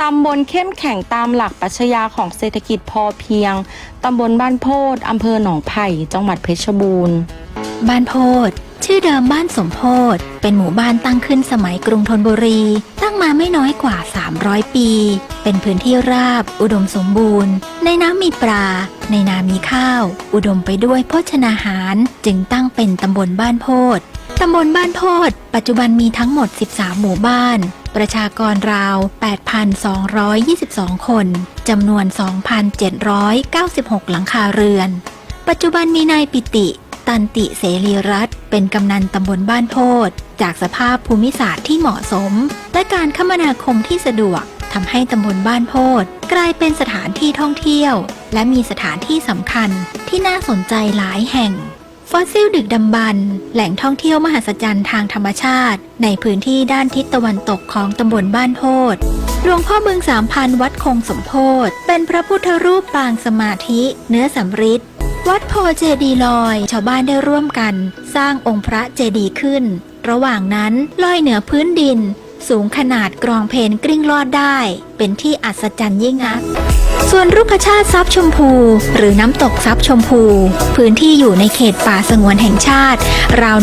ตำบลเข้มแข็งตามหลักปรัชญาของเศรษฐกิจพอเพียง ตำบลบ้านโพธอำเภอหนองไผ่ จังหวัดเพชรบูรณ์ บ้านโพธชื่อเดิมบ้านสมโพธเป็นหมู่บ้านตั้งขึ้นสมัยกรุงธนบุรี ตั้งมาไม่น้อยกว่า 300 ปี เป็นพื้นที่ราบ อุดมสมบูรณ์ ในน้ำมีปลา ในนามีข้าว อุดมไปด้วยโภชนาหาร จึงตั้งเป็นตำบลบ้านโพธตำบลบ้านโพธปัจจุบันมีทั้งหมด 13 หมู่บ้าน ประชากรราว 8,222 คน จำนวน 2,796 หลังคาเรือน ปัจจุบันมีนายปิติ ตันติเสรีรัตน์เป็นกำนันตำบลบ้านโพธจากสภาพภูมิศาสตร์ที่เหมาะสม และการคมนาคมที่สะดวกทำให้ตำบลบ้านโพธกลายเป็นสถานที่ท่องเที่ยว และมีสถานที่สำคัญที่น่าสนใจหลายแห่ง ฟอสซิลดึกดำบรรพ์แหล่งท่องเที่ยวมหัศจรรย์ทางธรรมชาติ ในพื้นที่ด้านทิศตะวันตกของตำบลบ้านโพธหลวงพ่อเมืองสามพันวัดคงสมโพธเป็นพระพุทธรูปปางสมาธิ เนื้อสำริดวัดโพเจดีลอย ชาวบ้านได้ร่วมกัน สร้างองค์พระเจดีขึ้น ระหว่างนั้นลอยเหนือพื้นดิน สูงขนาดกรองเพนกลิ้งลอดได้ เป็นที่อัศจรรย์ยิ่งนัก ส่วนรุกขชาติทรัพชมพู หรือน้ำตกทรัพชมพู พื้นที่อยู่ในเขตป่าสงวนแห่งชาติ ราว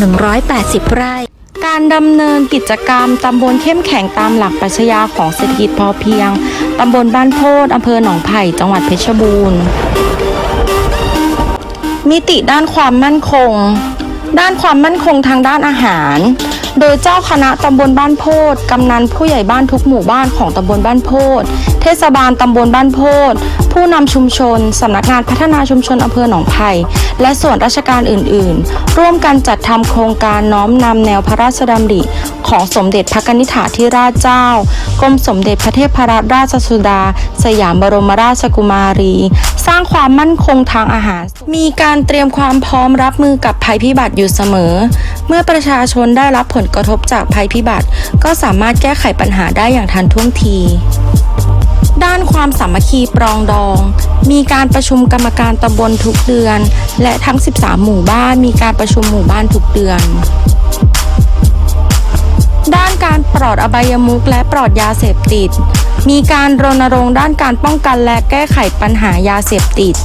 180 ไร่การดำเนินกิจกรรมตำบลเข้มแข็งตามหลักปรัชญาของเศรษฐกิจพอเพียง ตำบลบ้านโพธอำเภอหนองไผ่จังหวัดเพชรบูรณ์ มิติด้านความมั่นคง ด้านความมั่นคงทางด้านอาหาร โดยเจ้าคณะตำบลบ้านโพธกำนันผู้ใหญ่บ้านทุกหมู่บ้านของตำบลบ้านโพธเทศบาลตำบลบ้านโพธผู้นำชุมชนสำนักงานพัฒนาชุมชนอำเภอหนองไผ่และส่วนราชการอื่น ๆ ร่วมกันจัดทำโครงการน้อมนำแนวพระราชดำริของสมเด็จพระนิธิถาธิราชเจ้ากรมสมเด็จพระเทพรัตนราชสุดา สยามบรมราชกุมารี สร้างความมั่นคงทางอาหาร มีการเตรียมความพร้อมรับมือกับภัยพิบัติอยู่เสมอ เมื่อประชาชนได้รับผลกระทบจากภัยพิบัติ ก็สามารถแก้ไขปัญหาได้อย่างทันท่วงทีด้านความสามัคคีปรองดอง มีการประชุมกรรมการตำบลทุกเดือน และทั้ง 13 หมู่บ้านมีการประชุมหมู่บ้านทุกเดือน ด้านการปลอดอบายมุขและปลอดยาเสพติด มีการรณรงค์ด้านการป้องกันและแก้ไขปัญหายาเสพติด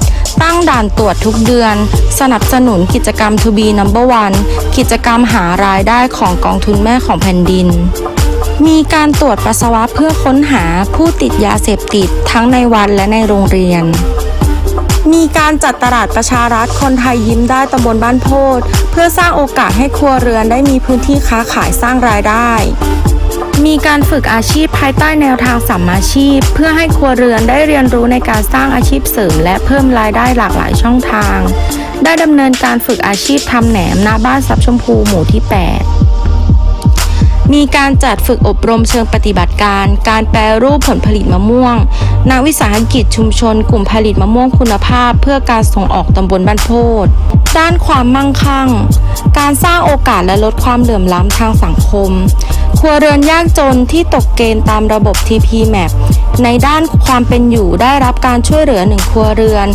ตั้งด่านตรวจทุกเดือน สนับสนุนกิจกรรม To be number one กิจกรรมหารายได้ของกองทุนแม่ของแผ่นดิน มีการตรวจปัสสาวะเพื่อค้นหาผู้ติดยาเสพติดทั้งในวัดและในโรงเรียน มีการจัดตลาดประชารัฐคนไทยยิ้มได้ตำบลบ้านโพธเพื่อสร้างโอกาสให้ครัวเรือนได้มีพื้นที่ค้าขายสร้างรายได้ มีการฝึกอาชีพภายใต้แนวทางสัมมาชีพ เพื่อให้ครัวเรือนได้เรียนรู้ในการสร้างอาชีพเสริม และเพิ่มรายได้หลากหลายช่องทาง ได้ดำเนินการฝึกอาชีพทำแหนมหน้าบ้านซับชมพูหมู่ที่ 8 มีการจัดฝึกอบรมเชิงปฏิบัติการ การแปรรูปผลผลิตมะม่วงณวิสาหกิจชุมชน กลุ่มผลิตมะม่วงคุณภาพ เพื่อการส่งออกตำบลบ้านโพธด้านความมั่งคั่ง การสร้างโอกาสและลดความเหลื่อมล้ำทางสังคม ครัวเรือนยากจนที่ตกเกณฑ์ตามระบบ TP Map ในด้านความเป็นอยู่ได้รับการช่วยเหลือหนึ่งครัวเรือน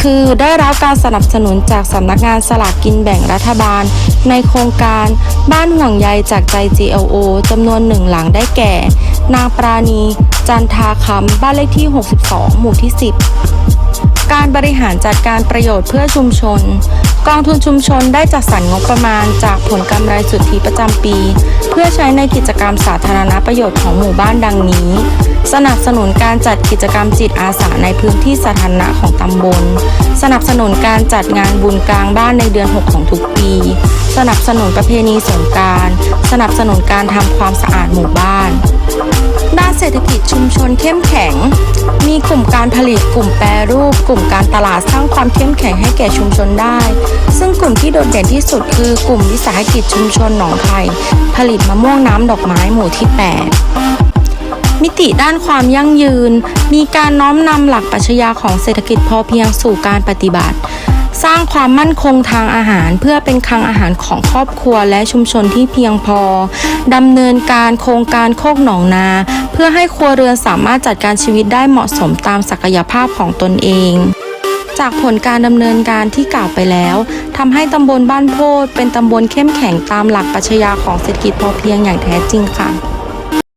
คือได้รับการสนับสนุนจากสำนักงานสลากกินแบ่งรัฐบาล ในโครงการบ้านห่วงใยจากใจ GLO จำนวนหนึ่งหลังได้แก่ นางปราณี จันทาคำบ้านเลขที่ 62 หมู่ที่ 10 การบริหารจัดการประโยชน์เพื่อชุมชน กองทุนชุมชนได้จัดสรรงบประมาณจากผลกำไรสุทธิประจำปี เพื่อใช้ในกิจกรรมสาธารณประโยชน์ของหมู่บ้านดังนี้ สนับสนุนการจัดกิจกรรมจิตอาสาในพื้นที่สาธารณะของตำบล สนับสนุนการจัดงานบุญกลางบ้านในเดือน 6 ของทุกปี สนับสนุนประเพณีสงกราร สนับสนุนการทำความสะอาดหมู่บ้าน ศรษฐกิจชุมชนเข้มแข็ง มีกลุ่มการผลิต กลุ่มแปรรูป กลุ่มการตลาดสร้างความเข้มแข็งให้แก่ชุมชนได้ ซึ่งกลุ่มที่โดดเด่นที่สุดคือกลุ่มวิสาหกิจชุมชนหนองไผ่ผลิตมะม่วงน้ำดอกไม้หมู่ที่ 8มิติด้านความยั่งยืน มีการน้อมนำหลักปรัชญาของเศรษฐกิจพอเพียงสู่การปฏิบัติ สร้างความมั่นคงทางอาหาร เพื่อเป็นคลังอาหารของครอบครัวและชุมชนที่เพียงพอดำเนินการโครงการโคกหนองนา เพื่อให้ครัวเรือนสามารถจัดการชีวิตได้เหมาะสมตามศักยภาพของตนเองจากผลการดำเนินการที่กล่าวไปแล้วทำให้ตำบลบ้านโพธเป็นตำบลเข้มแข็งตามหลักปรัชญาของเศรษฐกิจพอเพียงอย่างแท้จริงค่ะ